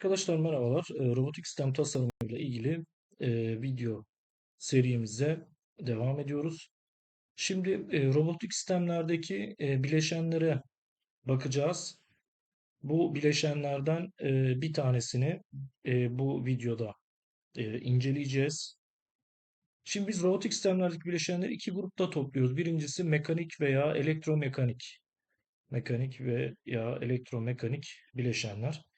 Arkadaşlar merhabalar. Ee, Robotik sistem tasarımı ile ilgili e, video serimize devam ediyoruz. Şimdi e, robotik sistemlerdeki e, bileşenlere bakacağız. Bu bileşenlerden e, bir tanesini e, bu videoda e, inceleyeceğiz. Şimdi biz robotik sistemlerdeki bileşenleri iki grupta topluyoruz. Birincisi mekanik veya elektromekanik. Mekanik veya elektromekanik bileşenler.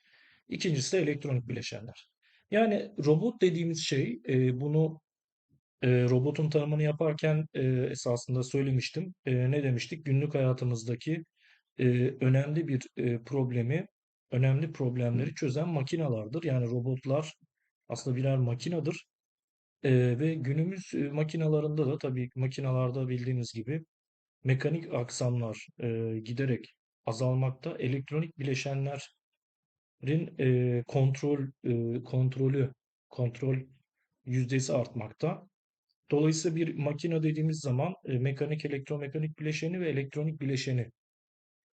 İkincisi de elektronik bileşenler. Yani robot dediğimiz şey e, bunu e, robotun tanımını yaparken e, esasında söylemiştim. E, ne demiştik? Günlük hayatımızdaki e, önemli bir e, problemi, önemli problemleri çözen makinalardır. Yani robotlar aslında birer makinadır. E, ve günümüz e, makinalarında da tabii makinalarda bildiğiniz gibi mekanik aksamlar e, giderek azalmakta. Elektronik bileşenler e, kontrol e, kontrolü kontrol yüzdesi artmakta. Dolayısıyla bir makine dediğimiz zaman e, mekanik, elektromekanik bileşeni ve elektronik bileşeni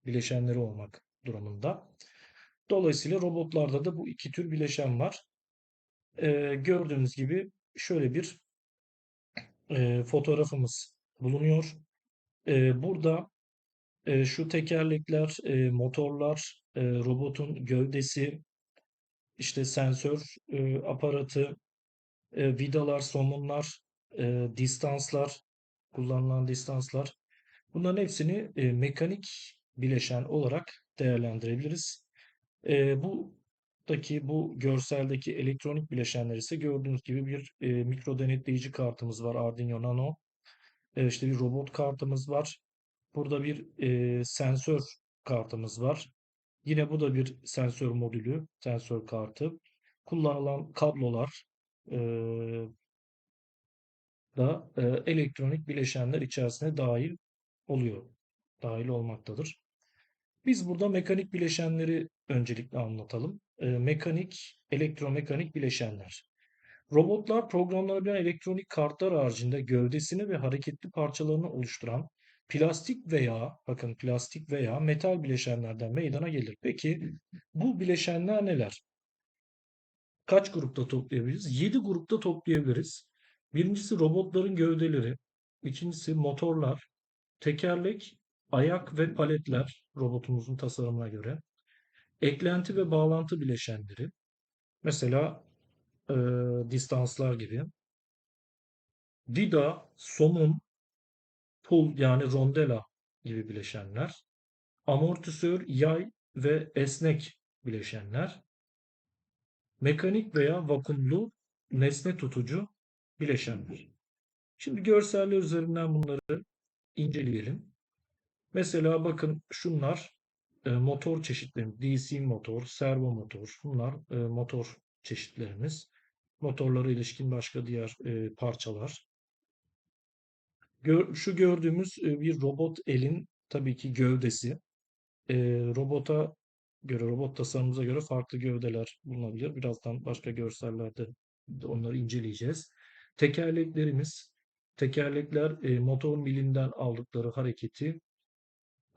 bileşenleri olmak durumunda. Dolayısıyla robotlarda da bu iki tür bileşen var. E, gördüğünüz gibi şöyle bir e, fotoğrafımız bulunuyor. E, burada e, şu tekerlekler, e, motorlar, e, robotun gövdesi, işte sensör e, aparatı, e, vidalar, somunlar, e, distanslar, kullanılan distanslar. Bunların hepsini e, mekanik bileşen olarak değerlendirebiliriz. E, buradaki bu görseldeki elektronik bileşenler ise gördüğünüz gibi bir e, mikro denetleyici kartımız var Arduino Nano. E, işte bir robot kartımız var. Burada bir e, sensör kartımız var. Yine bu da bir sensör modülü, sensör kartı. Kullanılan kablolar e, da e, elektronik bileşenler içerisine dahil oluyor, dahil olmaktadır. Biz burada mekanik bileşenleri öncelikle anlatalım. E, mekanik, elektromekanik bileşenler. Robotlar programlanabilen elektronik kartlar haricinde gövdesini ve hareketli parçalarını oluşturan plastik veya bakın plastik veya metal bileşenlerden meydana gelir. Peki bu bileşenler neler? Kaç grupta toplayabiliriz? 7 grupta toplayabiliriz. Birincisi robotların gövdeleri, ikincisi motorlar, tekerlek, ayak ve paletler robotumuzun tasarımına göre. Eklenti ve bağlantı bileşenleri. Mesela e, distanslar gibi. Vida, somun, pul yani rondela gibi bileşenler. Amortisör, yay ve esnek bileşenler. Mekanik veya vakumlu nesne tutucu bileşenler. Şimdi görseller üzerinden bunları inceleyelim. Mesela bakın şunlar e, motor çeşitleri. DC motor, servo motor. Bunlar e, motor çeşitlerimiz. Motorlara ilişkin başka diğer e, parçalar. Gör, şu gördüğümüz e, bir robot elin tabii ki gövdesi. E, robota göre, robot tasarımımıza göre farklı gövdeler bulunabilir. Birazdan başka görsellerde onları inceleyeceğiz. Tekerleklerimiz, tekerlekler e, motor milinden aldıkları hareketi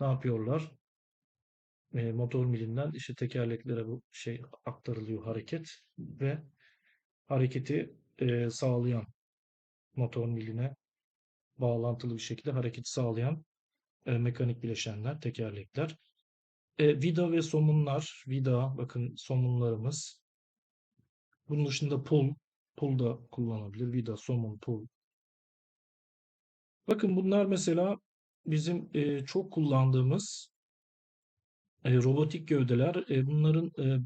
ne yapıyorlar? E, motor milinden işte tekerleklere bu şey aktarılıyor hareket ve hareketi e, sağlayan motor miline bağlantılı bir şekilde hareket sağlayan e, mekanik bileşenler, tekerlekler. E, vida ve somunlar, vida bakın somunlarımız. Bunun dışında pul, pul da kullanabilir. Vida, somun, pul. Bakın bunlar mesela bizim e, çok kullandığımız e, robotik gövdeler. E, bunların e,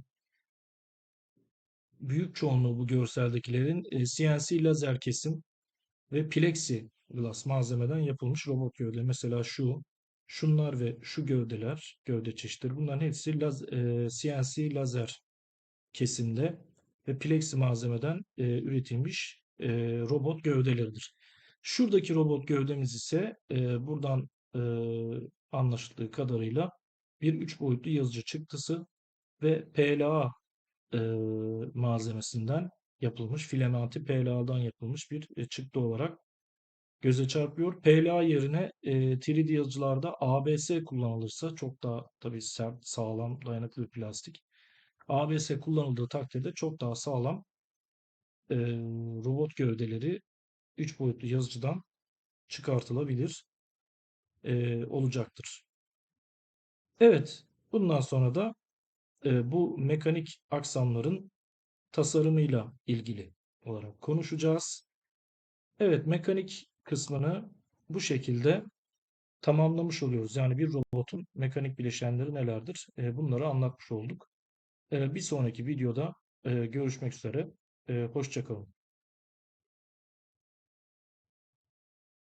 büyük çoğunluğu bu görseldekilerin e, CNC lazer kesim ve plexi glass malzemeden yapılmış robot gövde. Mesela şu, şunlar ve şu gövdeler, gövde çeşitleri bunların hepsi laz, e, CNC lazer kesimde ve plexi malzemeden e, üretilmiş e, robot gövdeleridir. Şuradaki robot gövdemiz ise e, buradan e, anlaşıldığı kadarıyla bir üç boyutlu yazıcı çıktısı ve PLA e, malzemesinden yapılmış, filamenti PLA'dan yapılmış bir e, çıktı olarak göze çarpıyor. PLA yerine e, 3D yazıcılarda ABS kullanılırsa çok daha tabii sert, sağlam, dayanıklı bir plastik. ABS kullanıldığı takdirde çok daha sağlam e, robot gövdeleri 3 boyutlu yazıcıdan çıkartılabilir e, olacaktır. Evet, bundan sonra da e, bu mekanik aksamların tasarımıyla ilgili olarak konuşacağız. Evet, mekanik kısmını bu şekilde tamamlamış oluyoruz. Yani bir robotun mekanik bileşenleri nelerdir? E, bunları anlatmış olduk. E, bir sonraki videoda e, görüşmek üzere. E, hoşça kalın.